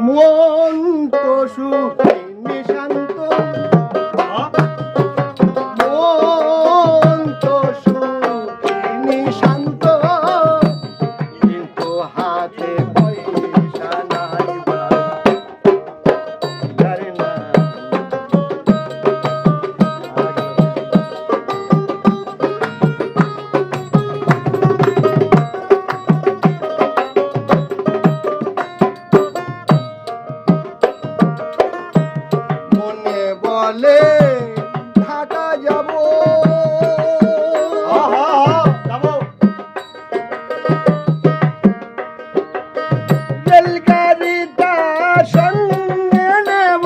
মন তো সুখী নিশান চলে ঢাকা যাব। রেলগাড়িটা সঙ্গে নেব।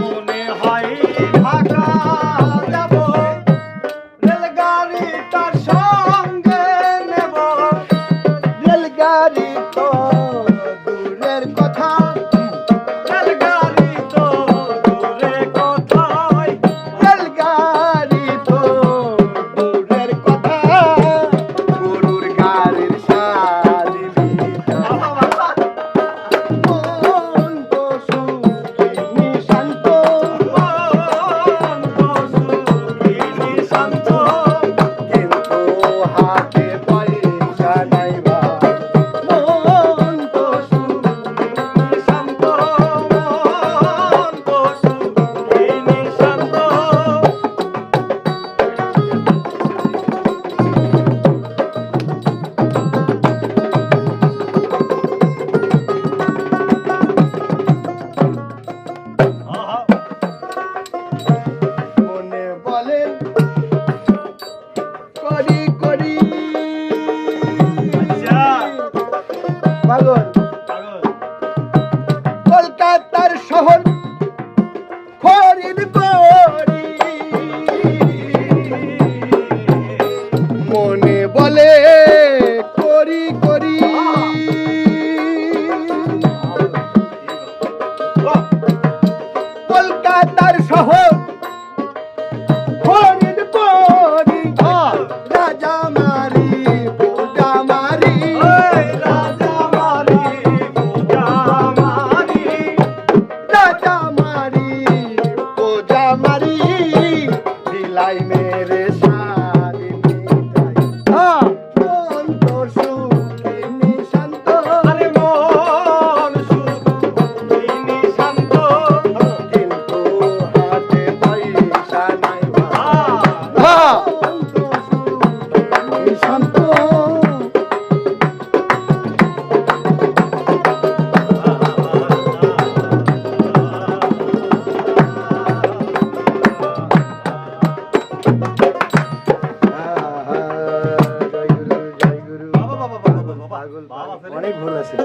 মনে হয় ঢাকা যাব। শহর আছে